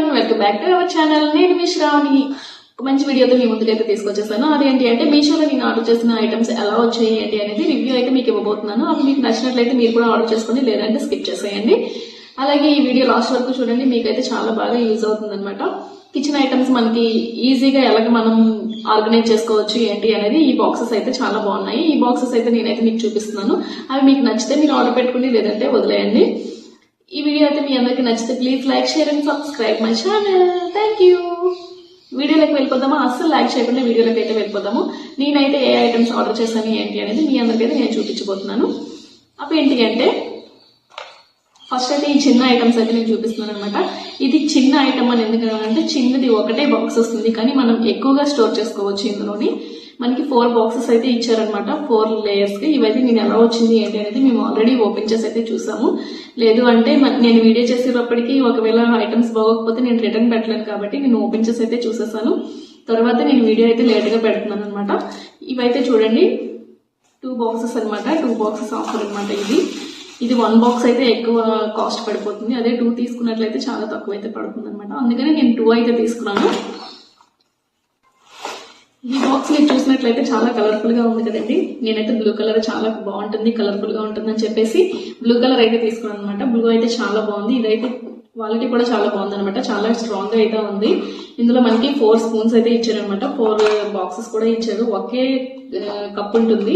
One welcome back to our channel నేను మీ శ్రావణి. ఒక మంచి వీడియోతో మీ ముందుకైతే తీసుకొచ్చేసాను. అదేంటి అంటే మీషోలో నేను ఆర్డర్ చేసిన ఐటమ్స్ ఎలా వచ్చాయి ఏంటి అనేది రివ్యూ అయితే మీకు ఇవ్వబోతున్నాను. అవి మీకు నచ్చినట్లయితే మీరు కూడా ఆర్డర్ చేసుకోండి లేదంటే స్కిప్ చేసేయండి. అలాగే ఈ వీడియో లాస్ట్ వరకు చూడండి. మీకైతే చాలా బాగా యూజ్ అవుతుంది అనమాట కిచెన్ ఐటమ్స్ మనకి ఈజీగా ఎలాగ మనం ఆర్గనైజ్ చేసుకోవచ్చు ఏంటి అనేది ఈ బాక్సెస్ అయితే చాలా బాగున్నాయి. ఈ బాక్సెస్ అయితే నేనైతే మీకు చూపిస్తున్నాను. అవి మీకు నచ్చితే మీరు ఆర్డర్ పెట్టుకుని లేదంటే వదిలేయండి. ఈ వీడియో అయితే మీ అందరికీ నచ్చితే please like share and subscribe my channel thank you వీడియోలోకి వెళ్ళిపోదామా? అస్సలు లైక్ చేయకుండా వీడియోలోకి అయితే వెళ్ళిపోదాము. నేనైతే ఏ ఐటమ్స్ ఆర్డర్ చేశాను ఏంటి అనేది మీ అందరికైతే నేను చూపించబోతున్నాను. అవి ఏంటి అంటే ఫస్ట్ అయితే ఈ చిన్న ఐటమ్స్ అయితే నేను చూపిస్తున్నాను అనమాట ఇది చిన్న ఐటమ్ అని ఎందుకు అంటే చిన్నది ఒకటే బాక్స్ వస్తుంది. కానీ మనం ఎక్కువగా స్టోర్ చేసుకోవచ్చు ఇందులోని. మనకి ఫోర్ బాక్సెస్ అయితే ఇచ్చారనమాట ఫోర్ లేయర్స్కి. ఇవైతే నేను ఎలా వచ్చింది ఏంటి అనేది మేము ఆల్రెడీ ఓపెన్ చేసి అయితే చూసాము. లేదు అంటే నేను వీడియో చేసేటప్పటికి ఒకవేళ ఐటమ్స్ బాగోకపోతే నేను రిటర్న్ పెట్టలేను కాబట్టి నేను ఓపెన్ చేసి అయితే చూసేసాను. తర్వాత నేను వీడియో అయితే లేట్గా పెడుతున్నాను అనమాట ఇవైతే చూడండి. టూ బాక్సెస్ అనమాట టూ బాక్సెస్ ఆఫర్ అనమాట ఇది. ఇది వన్ బాక్స్ అయితే ఎక్కువ కాస్ట్ పడిపోతుంది. అదే టూ తీసుకున్నట్లయితే చాలా తక్కువ అయితే పడుతుంది అనమాట అందుకనే నేను టూ అయితే తీసుకున్నాను. ఈ బాక్స్ మీరు చూసినట్లయితే చాలా కలర్ఫుల్గా ఉంది కదండి. నేనైతే బ్లూ కలర్ చాలా బాగుంటుంది కలర్ఫుల్గా ఉంటుంది అని చెప్పేసి బ్లూ కలర్ అయితే తీసుకున్నాను అనమాట బ్లూ అయితే చాలా బాగుంది. ఇదైతే క్వాలిటీ కూడా చాలా బాగుంది అనమాట చాలా స్ట్రాంగ్గా అయితే ఉంది. ఇందులో మనకి ఫోర్ స్పూన్స్ అయితే ఇచ్చారనమాట ఫోర్ బాక్సెస్ కూడా ఇచ్చారు. ఒకే కప్ ఉంటుంది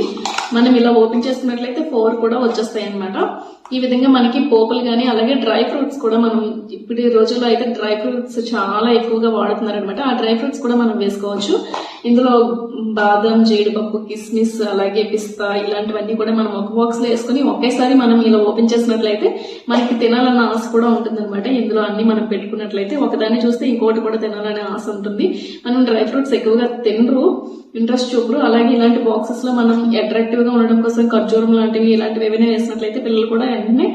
మనం ఇలా ఓపెన్ చేసుకున్నట్లయితే ఫోర్ కూడా వచ్చేస్తాయి అనమాట ఈ విధంగా మనకి పోపులు కానీ అలాగే డ్రై ఫ్రూట్స్ కూడా మనం ఇప్పుడు రోజుల్లో అయితే డ్రై ఫ్రూట్స్ చాలా ఎక్కువగా వాడుతున్నారు అనమాట ఆ డ్రై ఫ్రూట్స్ కూడా మనం వేసుకోవచ్చు. ఇందులో బాదం జీడిపప్పు కిస్మిస్ అలాగే పిస్తా ఇలాంటివన్నీ కూడా మనం ఒక బాక్స్లో వేసుకుని ఒకేసారి మనం ఇలా ఓపెన్ చేసినట్లయితే మనకి తినాలన్న ఆశ కూడా ఉంటుంది ఇందులో అన్ని మనం పెట్టుకున్నట్లయితే ఒకదాన్ని చూస్తే ఇంకోటి కూడా తినాలనే ఆశ ఉంటుంది. మనం డ్రై ఫ్రూట్స్ ఎక్కువగా తినరు ఇంట్రెస్ట్ చూపరు. అలాగే ఇలాంటి బాక్సెస్లో మనం అట్రాక్టివ్గా ఉండడం కోసం ఖర్జూరం లాంటివి ఇలాంటివి ఏమైనా వేసినట్లయితే పిల్లలు కూడా వెంటనే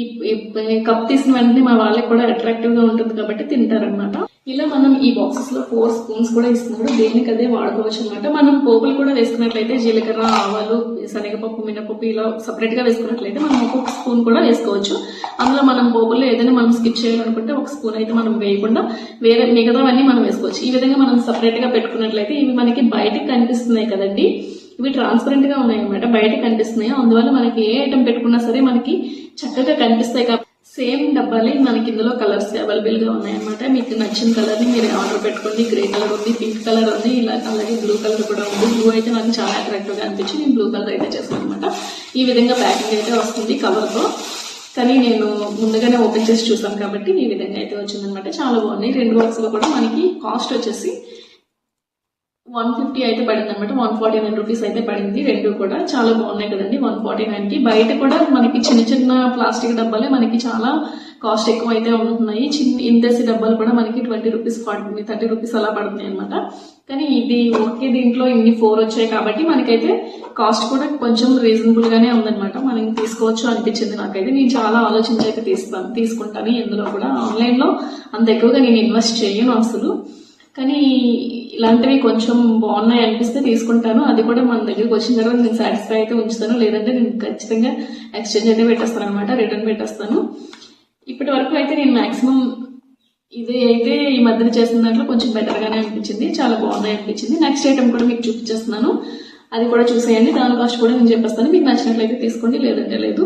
ఈ కప్ తీసిన వెంటనే మా వాళ్ళకి కూడా అట్రాక్టివ్గా ఉంటుంది కాబట్టి తింటారనమాట ఇలా మనం ఈ బాక్సెస్లో ఫోర్ స్పూన్స్ కూడా ఇస్తున్నాడు. దేనికి అదే వాడుకోవచ్చు అనమాట మనం పోపులు కూడా వేసుకున్నట్లయితే జీలకర్ర ఆవాలు శనగపప్పు మినపప్పు ఇలా సపరేట్గా వేసుకున్నట్లయితే మనం ఒక్కొక్క స్పూన్ కూడా వేసుకోవచ్చు. అందులో మనం పోపుల్లో ఏదైనా మనం స్కిప్ చేయాలనుకుంటే ఒక స్పూన్ అయితే మనం వేయకుండా వేరే మిగతావన్నీ మనం వేసుకోవచ్చు. ఈ విధంగా మనం సపరేట్గా పెట్టుకున్నట్లయితే ఇవి మనకి బయటకు కనిపిస్తున్నాయి కదండి. ఇవి ట్రాన్స్పరెంట్గా ఉన్నాయి అనమాట బయట కనిపిస్తున్నాయి. అందువల్ల మనకి ఏ ఐటమ్ పెట్టుకున్నా సరే మనకి చక్కగా కనిపిస్తాయి కాబట్టి సేమ్ డబ్బాలే మనకి ఇందులో కలర్స్ అవైలబుల్గా ఉన్నాయన్నమాట మీకు నచ్చిన కలర్ని మీరు ఆర్డర్ పెట్టుకోండి. గ్రే కలర్ ఉంది పింక్ కలర్ ఉంది ఇలా అలాగే బ్లూ కలర్ కూడా ఉంది. బ్లూ అయితే నాకు చాలా అట్రాక్టివ్గా అనిపించి నేను బ్లూ కలర్ అయితే చేస్తాను అనమాట ఈ విధంగా ప్యాకింగ్ అయితే వస్తుంది కవర్తో కానీ నేను ముందుగానే ఓపెన్ చేసి చూసాను కాబట్టి ఈ విధంగా అయితే వచ్చిందనమాట చాలా బాగున్నాయి. రెండు వర్క్స్లో కూడా మనకి కాస్ట్ వచ్చేసి వన్ ఫిఫ్టీ అయితే పడింది అనమాట వన్ ఫార్టీ నైన్ రూపీస్ అయితే పడింది. రెండు కూడా చాలా బాగున్నాయి కదండి వన్ ఫార్టీ నైన్కి బయట కూడా మనకి చిన్న చిన్న ప్లాస్టిక్ డబ్బాలే మనకి చాలా కాస్ట్ ఎక్కువ అయితే ఉంటున్నాయి. చిన్న ఇంతసి డబ్బాలు కూడా మనకి ట్వంటీ రూపీస్ పడుతుంది థర్టీ రూపీస్ అలా పడుతున్నాయి అనమాట కానీ ఇది ఒకే దీంట్లో ఇన్ని ఫోర్ వచ్చాయి కాబట్టి మనకైతే కాస్ట్ కూడా కొంచెం రీజనబుల్ గానే ఉందన్నమాట. మనం తీసుకోవచ్చు అనిపించింది నాకైతే. నేను చాలా ఆలోచించాక తీస్తాను తీసుకుంటాను. ఇందులో కూడా ఆన్లైన్లో అంత ఎక్కువగా నేను ఇన్వెస్ట్ చేయను అసలు. కానీ ఇలాంటివి కొంచెం బాగున్నాయి అనిపిస్తే తీసుకుంటాను. అది కూడా మన దగ్గరికి వచ్చిన తర్వాత నేను సాటిస్ఫై అయితే ఉంచుతాను. లేదంటే నేను ఖచ్చితంగా ఎక్స్చేంజ్ అయితే పెట్టేస్తాను అనమాట రిటర్న్ పెట్టేస్తాను. ఇప్పటి వరకు అయితే నేను మాక్సిమం ఇది అయితే ఈ మధ్యన చేసిన దాంట్లో కొంచెం బెటర్గానే అనిపించింది. చాలా బాగున్నాయి అనిపించింది. నెక్స్ట్ ఐటమ్ కూడా మీకు చూపించేస్తున్నాను. అది కూడా చూసేయండి. దాని కాస్ట్ కూడా నేను చెప్పేస్తాను. మీకు నచ్చినట్లయితే తీసుకోండి. లేదంటే లేదు.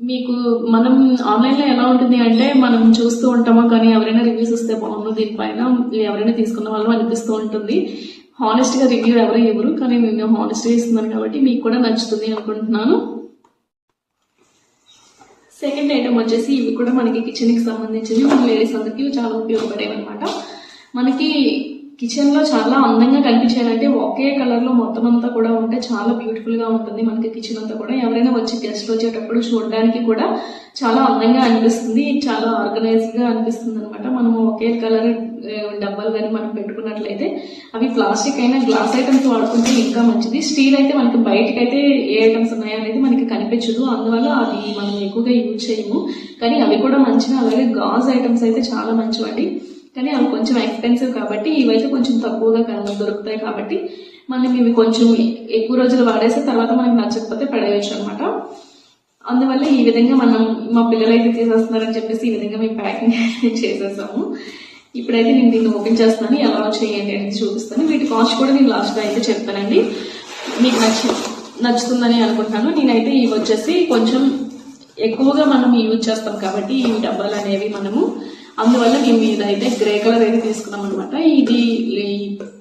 మీకు మనం ఆన్లైన్లో ఎలా ఉంటుంది అంటే మనం చూస్తూ ఉంటామో? కానీ ఎవరైనా రివ్యూస్ ఇస్తే బాగుండు దీనిపైన. ఎవరైనా తీసుకున్న వాళ్ళు అనిపిస్తూ ఉంటుంది. హానెస్ట్గా రివ్యూ ఎవరు ఇవ్వరు. కానీ నేను హానెస్ట్గా ఇస్తున్నాను కాబట్టి మీకు కూడా నచ్చుతుంది అనుకుంటున్నాను. సెకండ్ ఐటమ్ వచ్చేసి ఇవి కూడా మనకి కిచెన్కి సంబంధించినవి. మన లేడీస్ అందరికి చాలా ఉపయోగపడేవి అనమాట మనకి కిచెన్లో చాలా అందంగా కనిపించాలంటే ఒకే కలర్లో మొత్తం అంతా కూడా ఉంటే చాలా బ్యూటిఫుల్గా ఉంటుంది. మనకి కిచెన్ అంతా కూడా ఎవరైనా వచ్చి గెస్ట్ వచ్చేటప్పుడు చూడడానికి కూడా చాలా అందంగా అనిపిస్తుంది. చాలా ఆర్గనైజ్డ్గా అనిపిస్తుంది అనమాట మనము ఒకే కలర్ డబ్బాలు కానీ మనం పెట్టుకున్నట్లయితే అవి ప్లాస్టిక్ అయినా గ్లాస్ ఐటమ్స్ వాడుకుంటే ఇంకా మంచిది. స్టీల్ అయితే మనకి బయటకైతే ఏ ఐటమ్స్ ఉన్నాయో అనేది మనకి కనిపించదు. అందువల్ల అది మనం ఎక్కువగా యూజ్ చేయము. కానీ అవి కూడా మంచిగా అలాగే గాజ్ ఐటమ్స్ అయితే చాలా మంచివండి కానీ అవి కొంచెం ఎక్స్పెన్సివ్ కాబట్టి ఇవైతే కొంచెం తక్కువగా దొరుకుతాయి కాబట్టి మనం ఇవి కొంచెం ఎక్కువ రోజులు వాడేసి తర్వాత మనకి నచ్చకపోతే పడేయచ్చు అనమాట అందువల్ల ఈ విధంగా మనం మా పిల్లలు అయితే తీసేస్తున్నారని చెప్పేసి ఈ విధంగా మేము ప్యాకింగ్ చేసేసాము. ఇప్పుడైతే నేను దీన్ని ఓపెన్ చేస్తున్నాను. ఎలా చేయండి అనేది చూపిస్తాను. వీటి కాస్ట్ కూడా నేను లాస్ట్లో అయితే చెప్తానండి మీకు నచ్చి నచ్చుతుందని అనుకుంటాను. నేనైతే ఇవి వచ్చేసి కొంచెం ఎక్కువగా మనం యూజ్ చేస్తాం కాబట్టి ఈ డబ్బాలు అనేవి మనము అందువల్ల మేము ఇదైతే గ్రే కలర్ అయితే తీసుకున్నాం అనమాట ఇది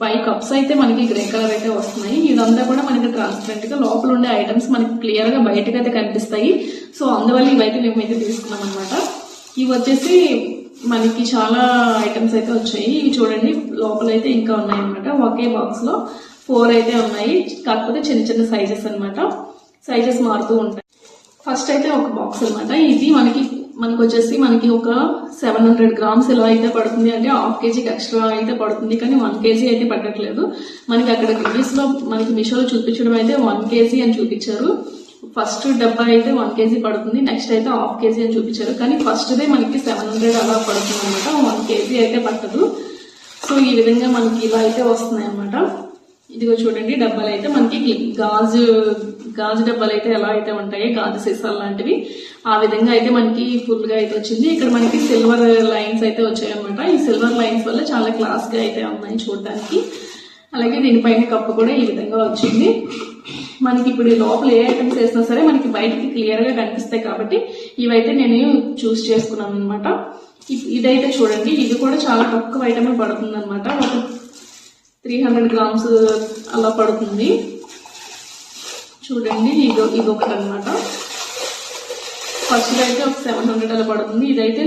పై కప్స్ అయితే మనకి గ్రే కలర్ అయితే వస్తున్నాయి. ఇదంతా కూడా మనకి ట్రాన్స్పరెంట్గా లోపల ఉండే ఐటమ్స్ మనకి క్లియర్గా బయటకు అయితే కనిపిస్తాయి. సో అందువల్ల ఇవైతే మేమైతే తీసుకున్నాం అనమాట ఇవి వచ్చేసి మనకి చాలా ఐటమ్స్ అయితే వచ్చాయి. ఇవి చూడండి లోపల అయితే ఇంకా ఉన్నాయి అనమాట ఒకే బాక్స్లో ఫోర్ అయితే ఉన్నాయి. కాకపోతే చిన్న చిన్న సైజెస్ అన్నమాట. సైజెస్ మారుతూ ఉంటాయి. ఫస్ట్ అయితే ఒక బాక్స్ అన్నమాట. ఇది మనకి మనకు వచ్చేసి మనకి ఒక సెవెన్ హండ్రెడ్ గ్రామ్స్ ఎలా అయితే పడుతుంది అంటే హాఫ్ కేజీకి ఎక్స్ట్రా అయితే పడుతుంది కానీ వన్ కేజీ అయితే పట్టట్లేదు. మనకి అక్కడ రివ్యూస్లో మనకి మిషోలో చూపించడం అయితే వన్ కేజీ అని చూపించారు. ఫస్ట్ డబ్బా అయితే వన్ కేజీ పడుతుంది నెక్స్ట్ అయితే హాఫ్ కేజీ అని చూపించారు. కానీ ఫస్ట్దే మనకి సెవెన్ హండ్రెడ్ అలా పడుతుంది అనమాట వన్ కేజీ అయితే పట్టదు. సో ఈ విధంగా మనకి ఇలా అయితే వస్తున్నాయి అనమాట ఇదిగో చూడండి డబ్బాలు అయితే మనకి గాజు గాజు డబ్బాలు అయితే ఎలా అయితే ఉంటాయి గాజు సీసాలు లాంటివి ఆ విధంగా అయితే మనకి ఫుల్గా అయితే వచ్చింది. ఇక్కడ మనకి సిల్వర్ లైన్స్ అయితే వచ్చాయన్నమాట. ఈ సిల్వర్ లైన్స్ వల్ల చాలా క్లాస్గా అయితే ఉన్నాయి చూడడానికి అలాగే దీనిపైన కప్పు కూడా ఈ విధంగా వచ్చింది. మనకి ఇప్పుడు లోపల ఏ ఐటమ్స్ వేసినా సరే మనకి బయటికి క్లియర్గా కనిపిస్తాయి కాబట్టి ఇవైతే నేను చూస్ చేసుకున్నాను అనమాట ఇదైతే చూడండి ఇది కూడా చాలా తక్కువ ఐటమే పడుతుంది అనమాట ఒక త్రీ హండ్రెడ్ గ్రామ్స్ అలా పడుతుంది. చూడండి ఇది ఇది ఒకటి అనమాట ఫస్ట్ అయితే ఒక సెవెన్ హండ్రెడ్ అలా పడుతుంది. ఇదైతే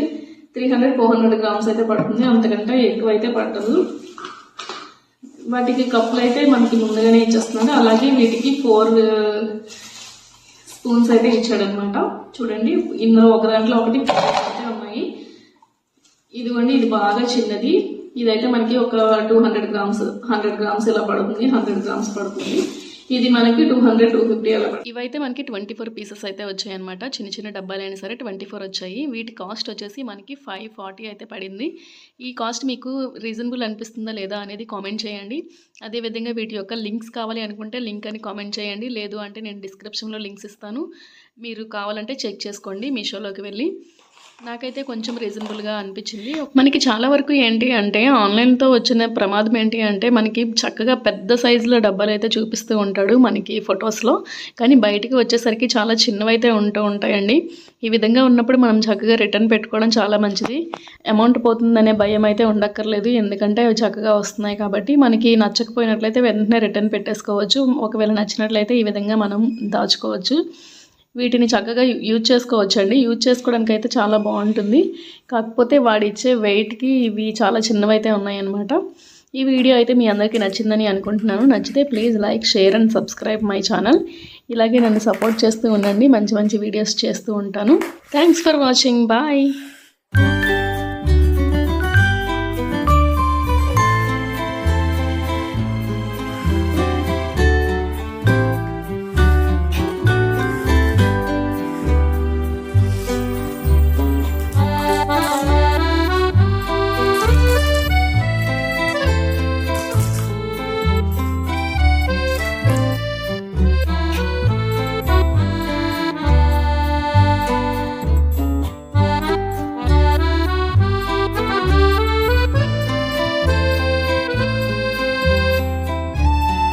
three hundred four hundred grams అయితే పడుతుంది. అంతకంటే ఎక్కువ అయితే పట్టదు. వాటికి కప్పులు అయితే మనకి ముందుగానే ఇచ్చేస్తున్నాడు. అలాగే వీటికి ఫోర్ స్పూన్స్ అయితే ఇచ్చాడనమాట చూడండి ఇందులో ఒక దాంట్లో ఒకటి అయితే ఉన్నాయి. ఇదిగోండి ఇది బాగా చిన్నది. ఇదైతే మనకి ఒక two hundred grams hundred grams ఇలా పడుతుంది హండ్రెడ్ గ్రామ్స్ పడుతుంది. ఇది మనకి టూ హండ్రెడ్ టూ ఫిఫ్టీ అలా ఇవైతే మనకి ట్వంటీ ఫోర్ పీసెస్ అయితే వచ్చాయి అనమాట చిన్న చిన్న డబ్బాలైనా సరే ట్వంటీ ఫోర్ వచ్చాయి. వీటి కాస్ట్ వచ్చేసి మనకి ఫైవ్ ఫార్టీ అయితే పడింది. ఈ కాస్ట్ మీకు రీజనబుల్ అనిపిస్తుందా లేదా అనేది కామెంట్ చేయండి. అదేవిధంగా వీటి యొక్క లింక్స్ కావాలి అనుకుంటే లింక్ అని కామెంట్ చేయండి. లేదు అంటే నేను డిస్క్రిప్షన్లో లింక్స్ ఇస్తాను. మీరు కావాలంటే చెక్ చేసుకోండి మీషోలోకి వెళ్ళి. నాకైతే కొంచెం రీజనబుల్గా అనిపించింది. మనకి చాలా వరకు ఏంటి అంటే ఆన్లైన్తో వచ్చిన ప్రమాదం ఏంటి అంటే మనకి చక్కగా పెద్ద సైజులో డబ్బాలు అయితే చూపిస్తూ ఉంటాడు మనకి ఫొటోస్లో. కానీ బయటికి వచ్చేసరికి చాలా చిన్నవైతే ఉంటూ ఉంటాయండి. ఈ విధంగా ఉన్నప్పుడు మనం చక్కగా రిటర్న్ పెట్టుకోవడం చాలా మంచిది. అమౌంట్ పోతుందనే భయం అయితే ఉండక్కర్లేదు. ఎందుకంటే అవి చక్కగా వస్తున్నాయి కాబట్టి మనకి నచ్చకపోయినట్లయితే వెంటనే రిటర్న్ పెట్టేసుకోవచ్చు. ఒకవేళ నచ్చినట్లయితే ఈ విధంగా మనం దాచుకోవచ్చు. వీటిని చక్కగా యూజ్ చేసుకోవచ్చండి. యూజ్ చేసుకోవడానికి అయితే చాలా బాగుంటుంది. కాకపోతే వాడిచ్చే వెయిట్కి ఇవి చాలా చిన్నవైతే ఉన్నాయన్నమాట. ఈ వీడియో అయితే మీ అందరికీ నచ్చిందని అనుకుంటున్నాను. నచ్చితే please like share and subscribe my channel ఇలాగే నన్ను సపోర్ట్ చేస్తూ ఉండండి. మంచి మంచి వీడియోస్ చేస్తూ ఉంటాను. Thanks for watching bye